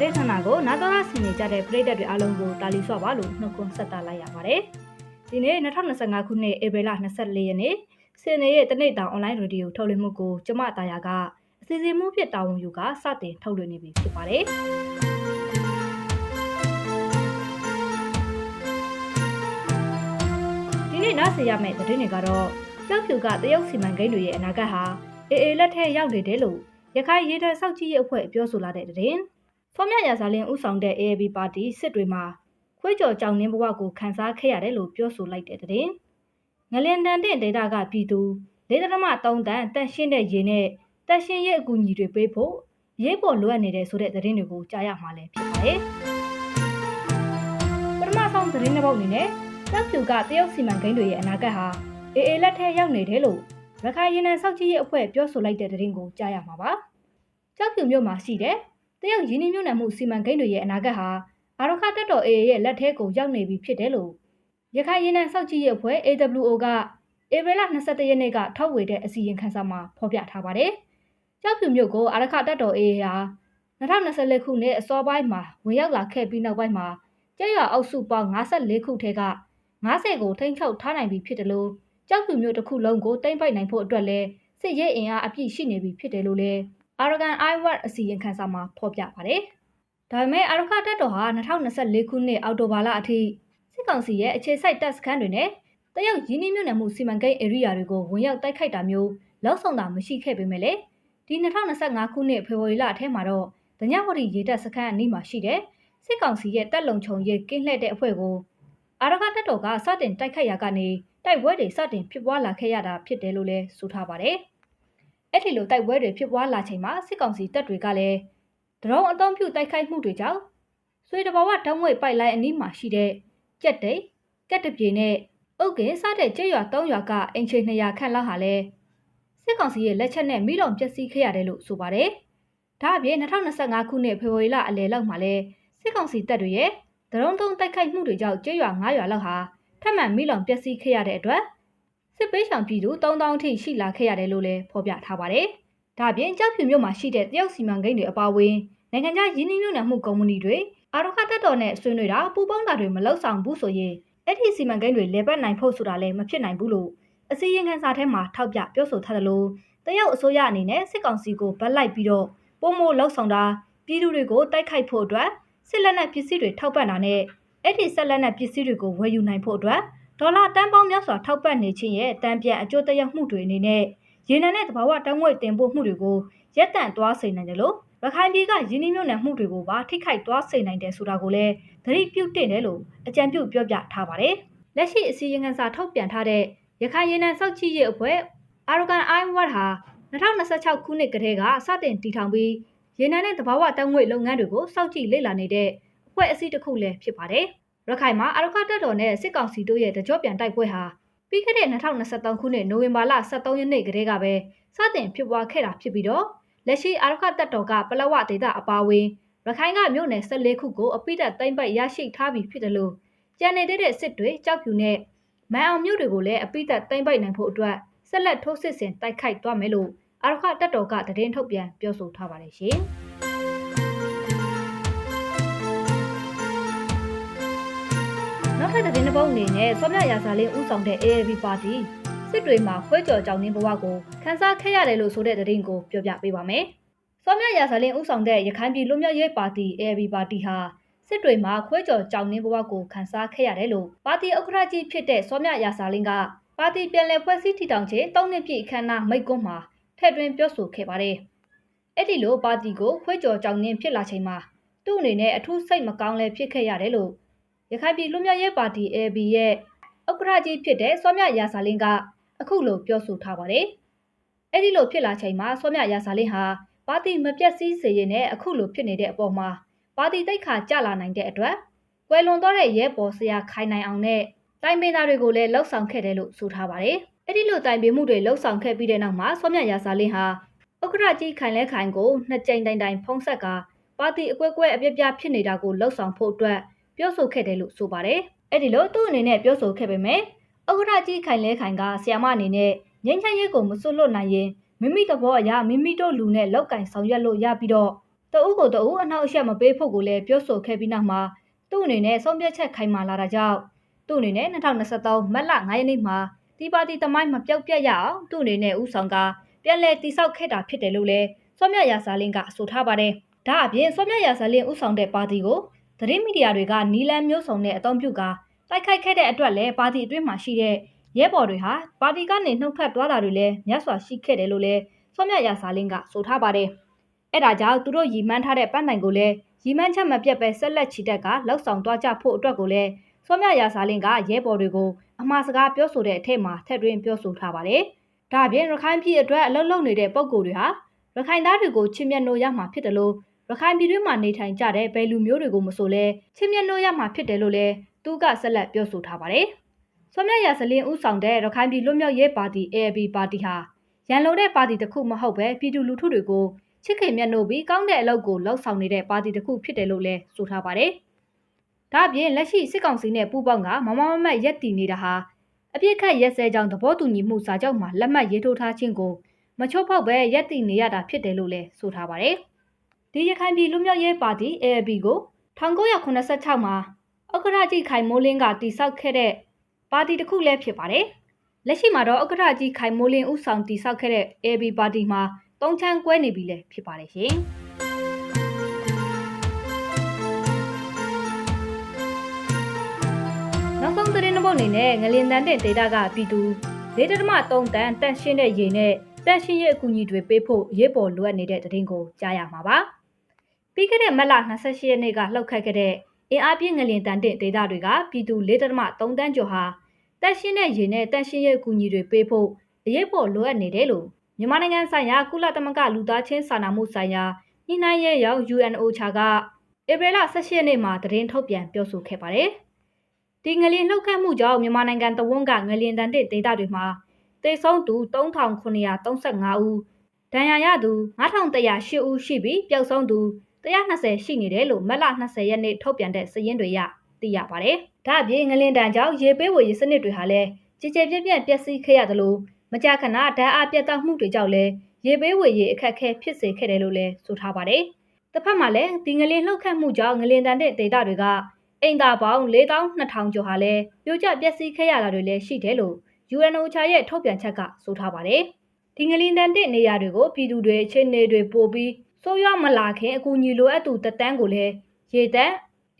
တဲ့ဌာနကိုနာတော်ရဆင်နေကြတဲ့ပြည်သက်တွေအားလုံးကိုတာလီဆွပါလို့နှုတ်ခွန်းဆက်တာလိုက်ရပါတယ်။ဒီနေ့2025ခုနှစ်ဧပြီလ24ရက်နေ့စင်နေရဲ့တနေ့တာအွန်လိုင်းရေဒီယိုထုတ်လွှင့်မှုကိုကျမတာယာကအစီအစဉ်မှုဖြစ်တာဝန်ယူကစတင်ထုတ်လွှင့်နေပြီဖြစ်ပါတယ်။ဒီနေ့နားဆင်ရမယ့်သတင်းတွေကတော့ကြောက်ဖြူကတရုတ်စီမံကိန်းတွေရဲ့အနာဂတ်ဟာအေအေလက်ထက်ရောက်နေတယ်လို့ရခိုင်ရေးထက်စောက်ကြီးရဲ့အဖွဲ့ပြောဆိုလာတဲ့သတင်း။ ဖော်မြရာဇာလင်းဥဆောင်တဲ့ AAB ပါတီစစ်တွေမှာခွေးကြော်ကြောင်နှင်းဘဝကိုခန်းစားခဲ့ရတယ်လို့ပြောဆိုလိုက်တဲ့သတင်း။ငလင်တန်တဲ့ဒေတာကပြည်သူ၄ဒသမ3တန်တက်ရှင်းတဲ့ရေနဲ့တက်ရှင်းရဲ့အကူအညီတွေပေးဖို့ရေးပေါ်လိုအပ်နေတဲ့ဆိုတဲ့သတင်းတွေကိုကြားရမှာလည်းဖြစ်ပါတယ်။ပထမဆုံးသတင်းတစ်ပုဒ်အနေနဲ့တောက်ဖြူကတရုတ်စီမံကိန်းတွေရဲ့အနာဂတ်ဟာအေအေလက်ထက်ရောက်နေတယ်လို့ရခိုင်ရင်းနှံစောက်ကြီးရဲ့အဖွဲ့ပြောဆိုလိုက်တဲ့သတင်းကိုကြားရမှာပါ။ကြောက်ဖြူမြို့မှာရှိတဲ့ တရုတ်ရင်းနှီးမြှုပ်နှံမှုစီမံကိန်းတွေရဲ့အနာဂတ်ဟာအာရခတက်တော် AA ရဲ့လက်ထဲကိုရောက်နေပြီဖြစ်တယ်လို့ရခိုင်ရင်းနှံစောက်ကြီးရဲ့အဖွဲ့ AWO ကဧပြီလ22ရက်နေ့ကထုတ်ဝေတဲ့အစီရင်ခံစာမှာဖော်ပြထားပါတယ်။ကြောက်ဖြူမြို့ကိုအာရခတက်တော် AA ဟာ2024ခုနှစ်အစောပိုင်းမှာဝင်ရောက်လာခဲ့ပြီးနောက်ပိုင်းမှာကျရွာအုပ်စုပေါင်း54ခုထဲက90ကိုထိန်းချုပ်ထားနိုင်ပြီဖြစ်တယ်လို့ကြောက်ဖြူမြို့တစ်ခုလုံးကိုတိမ့်ပိုက်နိုင်ဖို့အတွက်လဲစစ်ရေးအင်အားအပြည့်ရှိနေပြီဖြစ်တယ်လို့လဲ Aragon Iwat အစီရင်ခံစာမှာဖော်ပြပါတယ်။ဒါပေမဲ့အာရခတက်တော်ဟာ2024ခုနှစ်အောက်တိုဘာလအထိစစ်ကောင်စီရဲ့အခြေစိုက်တပ်စခန်းတွေနဲ့တရုတ်ရင်းနှီးမြှုပ်နှံမှုစီမံကိန်းဧရိယာတွေကိုဝင်ရောက်တိုက်ခိုက်တာမျိုးလောက်ဆောင်တာမရှိခဲ့ပေမဲ့လေဒီ2025ခုနှစ်ဖေဖော်ဝါရီလအထက်မှာတော့ဒညဝတီရေတပ်စခန်းအနီးမှာရှိတဲ့စစ်ကောင်စီရဲ့တပ်လုံခြုံရေးကင်းလှည့်တဲ့အဖွဲ့ကိုအာရခတက်တော်ကစတင်တိုက်ခိုက်ရာကနေတိုက်ပွဲတွေစတင်ဖြစ်ပွားလာခဲ့ရတာဖြစ်တယ်လို့လည်းဆိုထားပါတယ်။ အဲ့ဒီလိုတိုက်ပွဲတွေဖြစ်ပွားလာချိန်မှာစစ်ကောင်စီတပ်တွေကလည်းဒရုန်းအုံပြုတိုက်ခိုက်မှုတွေကြောင့်ဆွေတဘာဝတောင်းဝဲပိုက်လိုင်းအနီးမှာရှိတဲ့ကြက်တိတ်ကက်တပြေနဲ့အုတ်ကင်စတဲ့ကျဲရွာ၃ရွာကအင်ချေ200ခန့်လောက်ဟာလဲစစ်ကောင်စီရဲ့လက်ချက်နဲ့မိလောင်ပျက်စီးခဲ့ရတယ်လို့ဆိုပါတယ်။ဒါအပြင်2025ခုနှစ်ဖေဖော်ဝါရီလအလယ်လောက်မှာလဲစစ်ကောင်စီတပ်တွေရဲ့ဒရုန်းသုံးတိုက်ခိုက်မှုတွေကြောင့်ကျဲရွာ9ရွာလောက်ဟာထပ်မံမိလောင်ပျက်စီးခဲ့ရတဲ့အတွက် စစ်ပေးဆောင်ပြည်သူ3000အထိရှိလာခဲ့ရတယ်လို့လည်းဖော်ပြထားပါတယ်။ဒါ့အပြင်ကြောက်ဖြူမြို့မှာရှိတဲ့တရုတ်စီမံကိန်းတွေအပါအဝင်နိုင်ငံခြားရင်းနှီးမြှုပ်နှံမှုကုမ္ပဏီတွေအာရခတက်တော်နဲ့ဆွေးနွေးတာပူးပေါင်းတာတွေမလုပ်ဆောင်ဘူးဆိုရင်အဲ့ဒီစီမံကိန်းတွေလေပတ်နိုင်ဖို့ဆိုတာလည်းမဖြစ်နိုင်ဘူးလို့အစည်းအဝေးစာထဲမှာထောက်ပြပြောဆိုထားသလိုတရုတ်အစိုးရအနေနဲ့စစ်ကောင်စီကိုဗတ်လိုက်ပြီးတော့ပုံမိုလှုပ်ဆောင်တာပြည်သူတွေကိုတိုက်ခိုက်ဖို့အတွက်စစ်လက်နက်ပစ္စည်းတွေထောက်ပံ့တာနဲ့အဲ့ဒီဆက်လက်နက်ပစ္စည်းတွေကိုဝယ်ယူနိုင်ဖို့အတွက် ဒေါ်လာတန်ပေါင်းများစွာထောက်ပံ့နေခြင်းရဲ့တန်ပြန်အကျိုးသက်ရောက်မှုတွေအနေနဲ့ရေနံနဲ့တဘာဝတံငွေတင်ပို့မှုတွေကိုရပ်တန့်သွားစေနိုင်တယ်လို့ရခိုင်ပြည်ကရင်းနှီးမြှုပ်နှံမှုတွေကိုပါထိခိုက်သွားစေနိုင်တယ်ဆိုတာကိုလည်းသတိပြုတင်တယ်လို့အကြံပြုပြောပြထားပါတယ်။လက်ရှိအစည်းအဝေးစာထုတ်ပြန်ထားတဲ့ရခိုင်ရေနံစောက်ချီရဲ့အဖွဲ့ Aragon Iwat ဟာ2026ခုနှစ်ကတည်းကစတင်တည်ထောင်ပြီးရေနံနဲ့တဘာဝတံငွေလုပ်ငန်းတွေကိုစောင့်ကြည့်လေ့လာနေတဲ့အဖွဲ့အစည်းတစ်ခုလည်းဖြစ်ပါတယ်။ ရခိုင်မှာအရခတက်တော်နဲ့စစ်ကောင်စီတို့ရဲ့တကြောပြန်တိုက်ပွဲဟာပြီးခဲ့တဲ့2023ခုနှစ်နိုဝင်ဘာလ23ရက်နေ့ကတည်းကပဲစတင်ဖြစ်ပွားခဲ့တာဖြစ်ပြီးတော့လက်ရှိအာရခတက်တော်ကပလဝဒေသအပါအဝင်ရခိုင်ကမြို့နယ်14ခုကိုအပိဓာသိမ့်ပတ်ရရှိထားပြီးဖြစ်တယ်လို့ကြံနေတဲ့စစ်တွေကြောက်ဖြူနဲ့မန်အောင်မြို့တွေကိုလည်းအပိဓာသိမ့်ပတ်နိုင်ဖို့အတွက်ဆက်လက်ထိုးစစ်ဆင်တိုက်ခိုက်သွားမယ်လို့အာရခတက်တော်ကတည်င်းထုတ်ပြန်ပြောဆိုထားပါတယ်ရှင်။ နောက်ထပ်သတင်းတစ်ပုဒ်အနေနဲ့စောမြရာဇာလင်းဦးဆောင်တဲ့ AAB ပါတီစစ်တွေမှာခွဲကြော်ကြောင်နှင်းဘဝကိုခန်းစားခဲ့ရတယ်လို့ဆိုတဲ့သတင်းကိုပြောပြပေးပါမယ်။စောမြရာဇာလင်းဦးဆောင်တဲ့ရခိုင်ပြည်လူမျိုးရေးပါတီ AAB ပါတီဟာစစ်တွေမှာခွဲကြော်ကြောင်နှင်းဘဝကိုခန်းစားခဲ့ရတယ်လို့ပါတီဥက္ကဋ္ဌကြီးဖြစ်တဲ့စောမြရာဇာလင်းကပါတီပြန်လည်ဖွဲ့စည်းထီထောင်ခြင်း၃နှစ်ပြည့်အခမ်းအနားမိတ်ကွန်းမှာထည့်သွင်းပြောဆိုခဲ့ပါတယ်။အဲ့ဒီလိုပါတီကိုခွဲကြော်ကြောင်နှင်းဖြစ်လာချိန်မှာသူ့အနေနဲ့အထူးစိတ်မကောင်းလဲဖြစ်ခဲ့ရတယ်လို့ ရခိုင်ပြည်လူမျိုးရေးပါတီ AB ရဲ့ဥက္ကဋ္ဌကြီးဖြစ်တဲ့စောမြရာဇာလင်းကအခုလိုပြောဆိုထားပါတယ်။အဲ့ဒီလိုဖြစ်လာချိန်မှာစောမြရာဇာလင်းဟာပါတီမပြတ်စည်းစေရင်နဲ့အခုလိုဖြစ်နေတဲ့အပေါ်မှာပါတီတိတ်ခါကြလာနိုင်တဲ့အတွက်ကွယ်လွန်သွားတဲ့ရဲဘော်ဆရာခိုင်နိုင်အောင်နဲ့တိုင်ပင်သားတွေကိုလည်းလှုပ်ဆောင်ခဲ့တယ်လို့ဆိုထားပါတယ်။အဲ့ဒီလိုတိုင်ပင်မှုတွေလှုပ်ဆောင်ခဲ့ပြီးတဲ့နောက်မှာစောမြရာဇာလင်းဟာဥက္ကဋ္ဌကြီးခိုင်လဲခိုင်ကိုနှစ်ကြိမ်တိုင်တိုင်ဖုံးဆက်ကပါတီအကွဲကွဲအပြပြဖြစ်နေတာကိုလှုပ်ဆောင်ဖို့အတွက် ပြောဆိုခဲ့တယ်လို့ဆိုပါတယ်။အဲ့ဒီလိုသူ့အနေနဲ့ပြောဆိုခဲ့ပေမဲ့ဥက္ကဋ္ဌကြီးခိုင်လဲခိုင်ကဆီယမအနေနဲ့ငင်းချမ်းရေးကိုမစွတ်လွတ်နိုင်ရင်မိမိသဘောအရမိမိတို့လူနဲ့လောက်ကင်ဆောင်ရွက်လို့ရပြီးတော့တအုပ်ကိုတအုပ်အနောက်အရှက်မပေးဖို့ကိုလည်းပြောဆိုခဲ့ပြီးနောက်မှာသူ့အနေနဲ့ဆုံးဖြတ်ချက်ခိုင်မာလာတာကြောင့်သူ့အနေနဲ့2023မတ်လ9ရက်နေ့မှာဒီပါတီတမိုင်းမပြောက်ပြတ်ရအောင်သူ့အနေနဲ့ဥဆောင်ကပြန်လည်တိစောက်ခဲ့တာဖြစ်တယ်လို့လည်းစောမြရာစာလင်းကဆိုထားပါတယ်။ဒါအပြင်စောမြရာစာလင်းဥဆောင်တဲ့ပါတီကို သတင်းမီဒီယာတွေကနီလန်မျိုးစုံနဲ့အသုံးပြုကာတိုက်ခိုက်ခဲ့တဲ့အတွက်လည်းပါတီအတွင်းမှာရှိတဲ့ရဲဘော်တွေဟာပါတီကနေနှုတ်ဖက်သွားတာတွေလည်းမြတ်စွာရှိခဲ့တယ်လို့လည်းစောမြရာစာလင်းကဆိုထားပါတယ်။အဲ့ဒါကြောင့်သူတို့ရီမှန်းထားတဲ့ပန်းတိုင်ကိုလည်းရီမှန်းချက်မပြတ်ပဲဆက်လက်ချီတက်ကလောက်ဆောင်သွားကြဖို့အတွက်ကိုလည်းစောမြရာစာလင်းကရဲဘော်တွေကိုအမှားစကားပြောဆိုတဲ့အထက်မှာထည့်သွင်းပြောဆိုထားပါတယ်။ဒါအပြင်ရခိုင်ပြည်အတွက်အလုပ်လုပ်နေတဲ့ပုံကိုယ်တွေဟာရခိုင်သားတွေကိုချစ်မြတ်နိုးရမှာဖြစ်တယ်လို့ ရခိုင်ပြည်တွင်းမှာနေထိုင်ကြတဲ့ဘယ်လူမျိုးတွေကိုမဆိုလဲချစ်မြတ်နိုးရမှာဖြစ်တယ်လို့လည်းသူကဆက်လက်ပြောဆိုထားပါတယ်။စောမြရာစလင်းဦးဆောင်တဲ့ရခိုင်ပြည်လွတ်မြောက်ရေးပါတီ AAB ပါတီဟာရန်လုံတဲ့ပါတီတစ်ခုမဟုတ်ပဲပြည်သူလူထုတွေကိုချစ်ခင်မြတ်နိုးပြီးကောင်းတဲ့အလုပ်ကိုလှုပ်ဆောင်နေတဲ့ပါတီတစ်ခုဖြစ်တယ်လို့လည်းဆိုထားပါတယ်။ဒါအပြင်လက်ရှိစစ်ကောင်စီနဲ့ပူးပေါင်းကမမမမတ်ရက်တည်နေတာဟာအပြစ်ခတ်ရက်စဲကြောင့်သဘောတူညီမှုစာချုပ်မှာလက်မှတ်ရေးထိုးထားခြင်းကိုမချိုးဖောက်ပဲရက်တည်နေရတာဖြစ်တယ်လို့လည်းဆိုထားပါတယ်။ ဒီရခိုင်ပြည်လူမျိုးရေးပါတီ AAB ကို1986မှာဥက္ကရာကြီးခိုင်မိုးလင်းကတိစောက်ခဲ့တဲ့ပါတီတစ်ခုလည်းဖြစ်ပါတယ်။လက်ရှိမှာတော့ဥက္ကရာကြီးခိုင်မိုးလင်းဦးဆောင်တိစောက်ခဲ့တဲ့ AAB ပါတီမှာတုံးချမ်းကွဲနေပြီလည်းဖြစ်ပါတယ်ရှင်။နောက်ဆုံးသတင်းတစ်ပုဒ်အနေနဲ့ငလင်တန်တဲ့ဒေတာကပြည်သူ၄ဒသမ3တန်တန့်ရှင်းတဲ့ရေနဲ့တန့်ရှင်းရဲ့အကူအညီတွေပေးဖို့ရေးပေါ်လိုအပ်နေတဲ့သတင်းကိုကြားရမှာပါ။ ပြီးခဲ့တဲ့မတ်လ28ရက်နေ့ကလှုပ်ခတ်ခဲ့တဲ့အင်အားပြင်းငလင်တန်တဲ့ဒေတာတွေကပြည်သူ၄ဒသမ3တန်းကျော်ဟာတန့်ရှင်းတဲ့ရေနဲ့တန့်ရှင်းရဲ့အကူအညီတွေပေးဖို့အရေးပေါ်လိုအပ်နေတယ်လို့မြန်မာနိုင်ငံဆိုင်ရာကုလသမဂ္ဂလူသားချင်းစာနာမှုဆိုင်ရာညှိနှိုင်းရေးရောက် UNOCHA ကဧပြီလ18ရက်နေ့မှာသတင်းထုတ်ပြန်ပြောဆိုခဲ့ပါတယ်။ဒီငလျင်လှုပ်ခတ်မှုကြောင့်မြန်မာနိုင်ငံတဝန်းကငလျင်တန်တဲ့ဒေသတွေမှာသေဆုံးသူ3935ဦးဒဏ်ရာရသူ9108ဦးရှိပြီးပျောက်ဆုံးသူ 120ရှိနေတယ်လို့မတ်လ20ရက်နေ့ထုတ်ပြန်တဲ့စာရင်းတွေရသိရပါတယ်။ဒါ့အပြင်ငလျင်တန်ကြောင့်ရေပေးဝေရေးစနစ်တွေဟာလည်းကြည်ကြဲပြန့်ပြန့်ပျက်စီးခဲ့ရသလိုမကြာခဏဓာတ်အားပြတ်တောက်မှုတွေကြောင့်လည်းရေပေးဝေရေးအခက်အခဲဖြစ်စေခဲ့တယ်လို့လည်းဆိုထားပါတယ်။တစ်ဖက်မှာလည်းဒီငလင်လှုပ်ခတ်မှုကြောင့်ငလင်တန်တဲ့ဒေသတွေကအိမ်သာပေါင်း4200ကျော်ဟာလည်းပြိုကျပျက်စီးခဲ့ရတာတွေလည်းရှိတယ်လို့ UNOCHA ရဲ့ထုတ်ပြန်ချက်ကဆိုထားပါတယ်။ဒီငလင်တန်တဲ့နေရာတွေကိုပြည်သူတွေအခြေအနေတွေပို့ပြီး ဆိုးရွားမလာခင်အကူအညီလိုအပ်သူတတန်းကိုလည်းရေတက်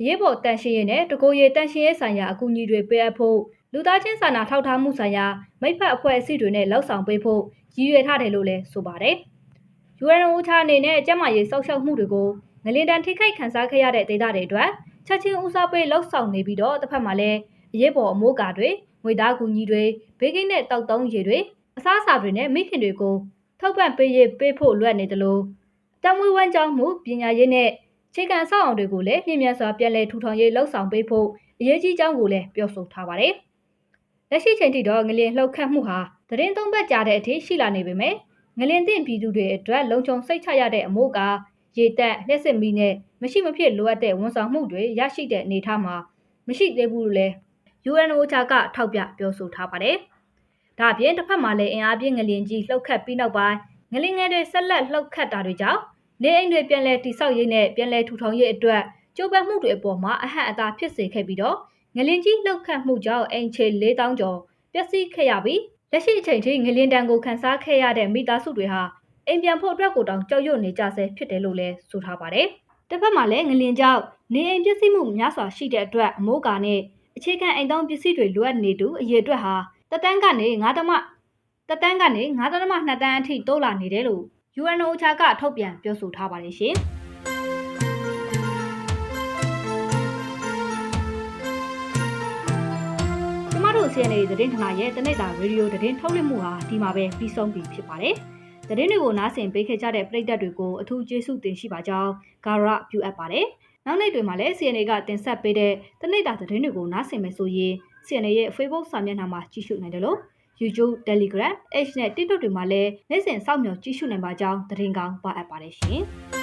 ရေးပေါ်တန်ရှင်းရေးနဲ့တကိုရေတန်ရှင်းရေးဆိုင်ရာအကူအညီတွေပေးအပ်ဖို့လူသားချင်းစာနာထောက်ထားမှုဆိုင်ရာမိဖက်အဖွဲ့အစည်းတွေနဲ့လောက်ဆောင်ပေးဖို့ရည်ရွယ်ထားတယ်လို့လည်းဆိုပါတယ်။ UNOCHA အနေနဲ့ကျန်းမာရေးစောင့်ရှောက်မှုတွေကိုငလင်တန်ထိခိုက်ခံစားခဲ့ရတဲ့ဒေသတွေအတွက်ချက်ချင်းဦးစားပေးလှုပ်ဆောင်နေပြီးတော့တစ်ဖက်မှာလည်းအရေးပေါ်အမိုးကာတွေငွေသားကူညီတွေဘေးကင်းတဲ့တောက်တုံးရေတွေအစားအစာတွေနဲ့မိခင်တွေကိုထောက်ပံ့ပေးရေးပေးဖို့လွတ်နေတယ်လို့ တမွေးဝမ်းကြောင်းမှုပညာရေးနဲ့ခြေခံဆောက်အောင်တွေကိုလည်းမြင့်မြတ်စွာပြန်လည်ထူထောင်ရေးလှုပ်ဆောင်ပေးဖို့အရေးကြီးကြောင်းကိုလည်းပြောဆိုထားပါတယ်။လက်ရှိချိန်ထိတော့ငလင်လှုပ်ခတ်မှုဟာသတင်းသုံးပတ်ကြာတဲ့အထိရှိလာနေပေမဲ့ငလင်သင့်ပြည်သူတွေအတွက်လုံခြုံစိတ်ချရတဲ့အမိုးကရေတက်လျှက်စစ်မီနဲ့မရှိမဖြစ်လိုအပ်တဲ့ဝန်ဆောင်မှုတွေရရှိတဲ့အနေအထားမှာမရှိသေးဘူးလို့လည်း UNOCHA ကထောက်ပြပြောဆိုထားပါတယ်။ဒါအပြင်တစ်ဖက်မှာလည်းအင်အားပြင်းငလင်ကြီးလှုပ်ခတ်ပြီးနောက်ပိုင်း ငလင်ငယ်တွေဆက်လက်လှုပ်ခတ်တာတွေကြောင့်နေအိမ်တွေပြန်လည်တိဆောက်ရေးနဲ့ပြန်လည်ထူထောင်ရေးအတွက်ကြိုးပမ်းမှုတွေအပေါ်မှာအဟန့်အတားဖြစ်စေခဲ့ပြီးတော့ငလင်ကြီးလှုပ်ခတ်မှုကြောင့်အိမ်ခြေ4000ကျော်ပျက်စီးခဲ့ရပြီးလက်ရှိအချိန်ထိငလင်တန်ကိုခန်းစားခဲ့ရတဲ့မိသားစုတွေဟာအိမ်ပြန်ဖို့အတွက်ကိုတောင်ကြောက်ရွံ့နေကြဆဲဖြစ်တယ်လို့လည်းဆိုထားပါတယ်။တစ်ဖက်မှာလည်းငလင်ကြောင့်နေအိမ်ပစ္စည်းမှုများစွာရှိတဲ့အတွက်အမိုးကာနဲ့အခြေခံအိမ်သုံးပစ္စည်းတွေလိုအပ်နေတူအရေးအတွက်ဟာတတန်းကနေ9 တမတတန်းကနေ9တမ2တန်းအထိတိုးလာနေတယ်လို့ UNOCHA ကထုတ်ပြန်ပြောဆိုထားပါတယ်ရှင်။ကျမတို့ CNA သတင်းဌာနရဲ့တနေ့တာရေဒီယိုသတင်းထုတ်လွှင့်မှုဟာဒီမှာပဲပြီးဆုံးပြီဖြစ်ပါတယ်။သတင်းတွေကိုနားဆင်ပေးခဲ့ကြတဲ့ပရိသတ်တွေကိုအထူးကျေးဇူးတင်ရှိပါကြောင်းဂါရပြုအပ်ပါတယ်။နောက်နေ့တွေမှာလည်း CNA ကတင်ဆက်ပေးတဲ့တနေ့တာသတင်းတွေကိုနားဆင်မယ်ဆိုရင် CNA ရဲ့ Facebook စာမျက်နှာမှာကြည့်ရှုနိုင်တယ်လို့ YouTube, Telegram, X နဲ့ TikTok တွေမှာလည်းနေ့စဉ်စောင့်မျှော်ကြည့်ရှုနိုင်ပါကြောင်းသတင်းကောင်းပါအပ်ပါတယ်ရှင်။